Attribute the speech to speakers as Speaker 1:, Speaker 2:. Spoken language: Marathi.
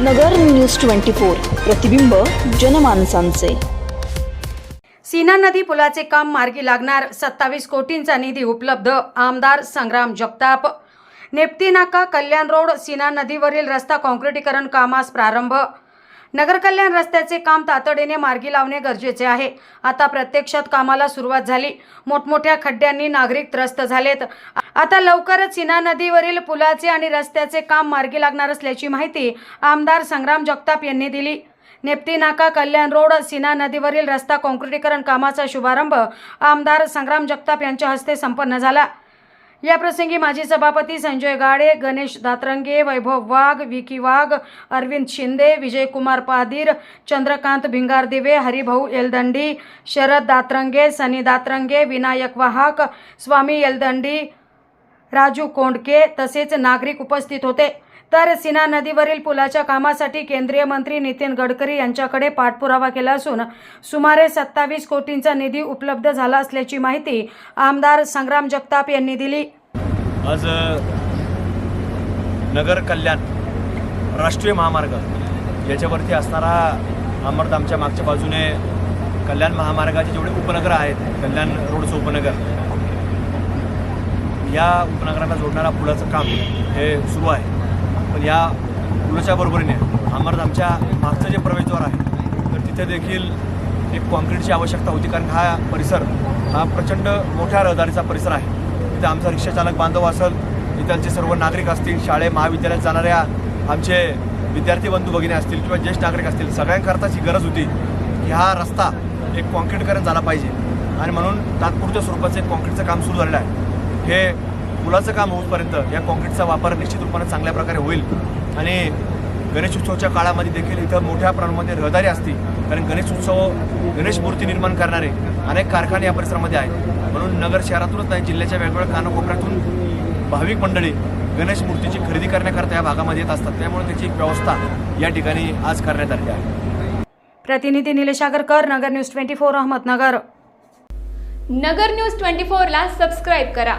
Speaker 1: नगर न्यूज ट्वेंटी फोर प्रतिबिंब जनमानसांचे.
Speaker 2: सीना नदी पुलाचे काम मार्गी लागणार सत्तावीस कोटींचा निधी उपलब्ध आमदार संग्राम जगताप. नेप्ती नाका कल्याण रोड सीना नदीवरील रस्ता काँक्रिटीकरण कामास प्रारंभ. नगर कल्याण रस्त्याचे काम तातडीने मार्गी लावणे गरजेचे आहे. आता प्रत्यक्षात कामाला सुरुवात झाली. मोठमोठ्या खड्ड्यांनी नागरिक त्रस्त झालेत. आता लवकरच सीना नदीवरील पुलाचे आणि रस्त्याचे काम मार्गी लागणार असल्याची माहिती आमदार संग्राम जगताप यांनी दिली. नेप्ती नाका कल्याण रोड सीना नदीवरील रस्ता काँक्रिटीकरण कामाचा शुभारंभ आमदार संग्राम जगताप यांच्या हस्ते संपन्न झाला. या प्रसंगी माजी सभापती संजय गाडे गणेश दातरंगे वैभव वाघ विकी वाघ अरविंद शिंदे विजयकुमार पादीर चंद्रकांत भिंगार दिवे हरिभाऊ येलदंडी शरद दातरंगे सनी दातरंगे विनायक वाहक स्वामी येलदंडी राजू कोंडके तसेच नागरिक उपस्थित होते. तर सीना नदीवरील पुलाच्या कामासाठी केंद्रीय मंत्री नितीन गडकरी यांच्याकडे पाठपुरावा केला असून सुमारे सत्तावीस कोटींचा निधी उपलब्ध झाला असल्याची माहिती आमदार संग्राम जगताप यांनी दिली.
Speaker 3: आज नगर कल्याण राष्ट्रीय महामार्ग याच्यावरती असणारा अमृत आमच्या मागच्या बाजूने कल्याण महामार्गाचे जेवढे उपनगर आहेत कल्याण रोडचं उपनगर या उपनगराला जोडणारा पुलाचं काम हे सुरू आहे. पण या पुलाच्या बरोबरीने अमृत आमच्या मागचं जे प्रवेशद्वार आहे तर तिथे देखील एक कॉन्क्रीटची आवश्यकता होती. कारण हा परिसर हा प्रचंड मोठ्या रहदारीचा परिसर आहे. तिथे आमचा रिक्षाचालक बांधव असेल इथलचे सर्व नागरिक असतील शाळे महाविद्यालयात जाणाऱ्या आमचे विद्यार्थी बंधू भगिनी असतील किंवा ज्येष्ठ नागरिक असतील सगळ्यांकरताच ही गरज होती की हा रस्ता एक कॉन्क्रीटकरण झाला पाहिजे. आणि म्हणून तात्पुरत्या स्वरूपाचं एक कॉन्क्रीटचं काम सुरू झालेलं आहे. हे पुलाचं काम होईपर्यंत या कॉन्क्रीटचा वापर निश्चित रूपाने चांगल्या प्रकारे होईल. आणि गणेशोत्सवाच्या काळामध्ये देखील इथं मोठ्या प्रमाणामध्ये रहदारी असते. कारण गणेशोत्सव गणेश मूर्ती निर्माण करणारे अनेक कारखाने या परिसरामध्ये आहेत. म्हणून नगर शहरातूनच नाही जिल्ह्याच्या वेगवेगळ्या कानाकोपऱ्यातून भाविक मंडळी गणेश मूर्तीची खरेदी करण्याकरता या भागामध्ये येत असतात. त्यामुळे त्याची एक व्यवस्था या ठिकाणी आज करण्यात आली आहे.
Speaker 2: प्रतिनिधी Nilesh Agarkar Nagar news twenty four Ahmednagar.
Speaker 4: Nagar news twenty फोरला सबस्क्राईब करा.